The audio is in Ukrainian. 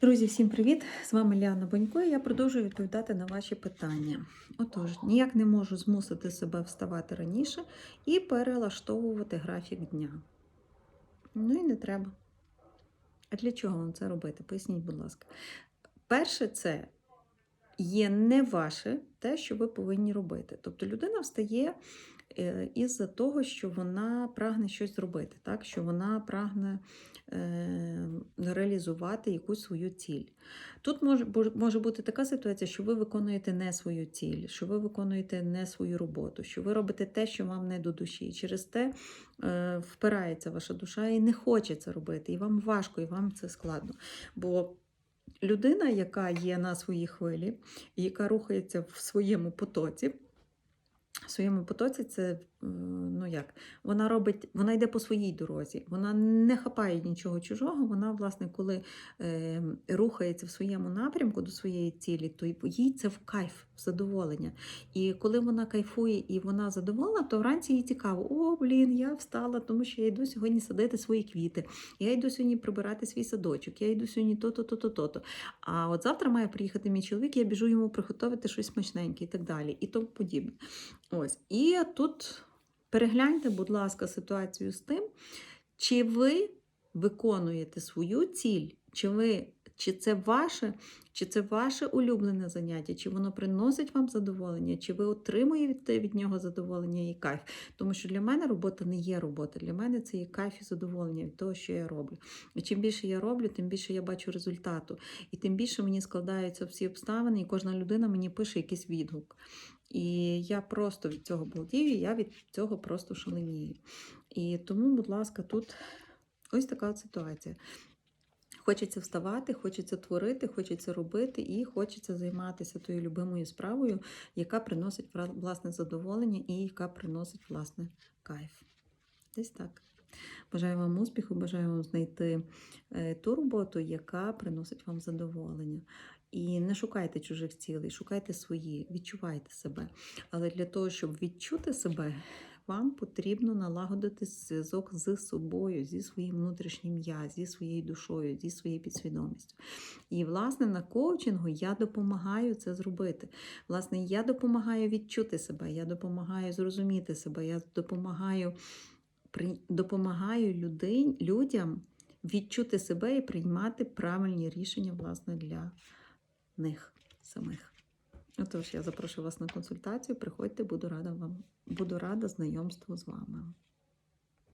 Друзі, всім привіт! З вами Ліана Бонько і я продовжую відповідати на ваші питання. Отож, ніяк не можу змусити себе вставати раніше і перелаштовувати графік дня. Ну і не треба. А для чого вам це робити? Поясніть, будь ласка. Перше, це є не ваше те, що ви повинні робити. Тобто людина встає із-за того, що вона прагне щось зробити, так? що вона прагне е, реалізувати якусь свою ціль. Тут може, може бути така ситуація, що ви виконуєте не свою ціль, що ви виконуєте не свою роботу, що ви робите те, що вам не до душі. І Через те е, впирається ваша душа і не хоче це робити, і вам важко, і вам це складно. Бо людина, яка є на своїй хвилі, яка рухається в своєму потоці. Своєму потоці це ну як, вона робить, вона йде по своїй дорозі, вона не хапає нічого чужого. Вона, власне, коли е, рухається в своєму напрямку до своєї цілі, то їй це в кайф, в задоволення. І коли вона кайфує і вона задоволена, то вранці їй цікаво: о, блін, я встала, тому що я йду сьогодні садити свої квіти, я йду сьогодні прибирати свій садочок, я йду сьогодні то-то, то-то, то-то. А от завтра має приїхати мій чоловік, я біжу йому приготувати щось смачненьке і так далі, і тому подібне. Ось. І тут перегляньте, будь ласка, ситуацію з тим, чи ви виконуєте свою ціль, чи ви. Чи це ваше, чи це ваше улюблене заняття, чи воно приносить вам задоволення, чи ви отримуєте від нього задоволення і кайф. Тому що для мене робота не є робота. Для мене це є кайф і задоволення від того, що я роблю. І чим більше я роблю, тим більше я бачу результату. І тим більше мені складаються всі обставини, і кожна людина мені пише якийсь відгук. І я просто від цього балдію, я від цього просто шаленію. І тому, будь ласка, тут ось така ситуація. Хочеться вставати, хочеться творити, хочеться робити і хочеться займатися тою любимою справою, яка приносить власне задоволення і яка приносить власне кайф. Десь так. Бажаю вам успіху, бажаю вам знайти е, ту роботу, яка приносить вам задоволення. І не шукайте чужих цілей, шукайте свої, відчувайте себе. Але для того, щоб відчути себе, вам потрібно налагодити зв'язок з собою, зі своїм внутрішнім я, зі своєю душою, зі своєю підсвідомістю. І, власне, на коучингу я допомагаю це зробити. Власне, я допомагаю відчути себе, я допомагаю зрозуміти себе, я допомагаю, допомагаю людей, людям відчути себе і приймати правильні рішення, власне, для них самих. Отож, я запрошую вас на консультацію. Приходьте, буду рада вам, буду рада знайомству з вами.